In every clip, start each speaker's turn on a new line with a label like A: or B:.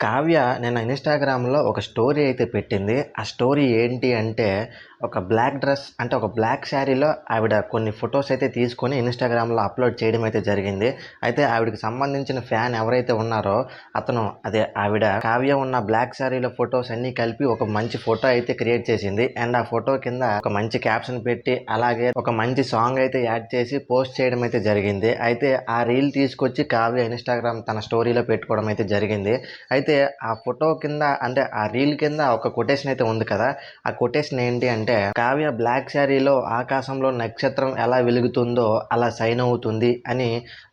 A: కావ్య నిన్న ఇన్స్టాగ్రామ్లో ఒక స్టోరీ అయితే పెట్టింది. ఆ స్టోరీ ఏంటి అంటే ఒక బ్లాక్ డ్రెస్ అంటే ఒక బ్లాక్ శారీలో ఆవిడ కొన్ని ఫొటోస్ అయితే తీసుకొని ఇన్స్టాగ్రామ్లో అప్లోడ్ చేయడం అయితే జరిగింది. అయితే ఆవిడకి సంబంధించిన ఫ్యాన్ ఎవరైతే ఉన్నారో అతను అదే ఆవిడ కావ్య ఉన్న బ్లాక్ శారీలో ఫొటోస్ అన్నీ కలిపి ఒక మంచి ఫోటో అయితే క్రియేట్ చేసింది. అండ్ ఆ ఫోటో కింద ఒక మంచి క్యాప్షన్ పెట్టి అలాగే ఒక మంచి సాంగ్ అయితే యాడ్ చేసి పోస్ట్ చేయడం అయితే జరిగింది. అయితే ఆ రీల్ తీసుకొచ్చి కావ్య ఇన్స్టాగ్రామ్ తన స్టోరీలో పెట్టుకోవడం అయితే జరిగింది. అయితే ఆ ఫోటో కింద అంటే ఆ రీల్ కింద ఒక కొటేషన్ అయితే ఉంది కదా. ఆ కొటేషన్ ఏంటి అంటే కావ్య బ్లాక్ శారీలో ఆకాశంలో నక్షత్రం ఎలా వెలుగుతుందో అలా సైన్ అవుతుంది అని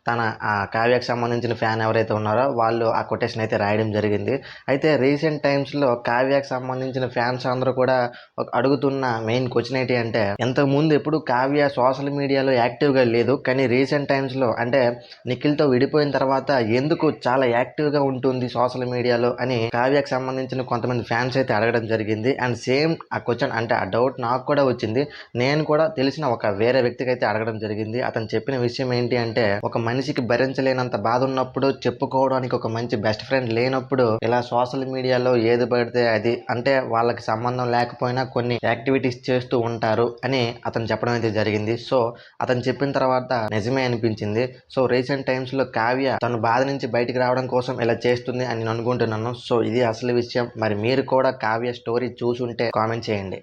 A: తన ఆ కావ్యకు సంబంధించిన ఫ్యాన్ ఎవరైతే ఉన్నారో వాళ్ళు ఆ కొటేషన్ అయితే రాయడం జరిగింది. అయితే రీసెంట్ టైమ్స్లో కావ్యకు సంబంధించిన ఫ్యాన్స్ అందరూ కూడా ఒక అడుగుతున్న మెయిన్ క్వశ్చన్ ఏంటి అంటే ఇంతకుముందు ఎప్పుడు కావ్య సోషల్ మీడియాలో యాక్టివ్గా లేదు కానీ రీసెంట్ టైమ్స్లో అంటే నిఖిల్తో విడిపోయిన తర్వాత ఎందుకు చాలా యాక్టివ్గా ఉంటుంది సోషల్ మీడియాలో అని కావ్యకు సంబంధించిన కొంతమంది ఫ్యాన్స్ అయితే అడగడం జరిగింది. అండ్ సేమ్ ఆ క్వశ్చన్ అంటే ఆ డౌట్ నాకు కూడా వచ్చింది. నేను కూడా తెలిసిన ఒక వేరే వ్యక్తికి అయితే అడగడం జరిగింది. అతను చెప్పిన విషయం ఏంటి అంటే ఒక మనిషికి భరించలేనంత బాధ ఉన్నప్పుడు చెప్పుకోవడానికి ఒక మంచి బెస్ట్ ఫ్రెండ్ లేనప్పుడు ఇలా సోషల్ మీడియాలో ఏది పడితే అది. అంటే వాళ్ళకి సంబంధం లేకపోయినా కొన్ని యాక్టివిటీస్ చేస్తూ ఉంటారు అని అతను చెప్పడం అయితే జరిగింది. సో అతను చెప్పిన తర్వాత నిజమే అనిపించింది. సో రీసెంట్ టైమ్స్లో కావ్య తన బాధ నుంచి బయటికి రావడం కోసం ఇలా చేస్తుంది అని నేను అనుకుంటున్నాను. సో ఇది అసలు విషయం. మరి మీరు కూడా కావ్య స్టోరీ చూసుంటే కామెంట్ చేయండి.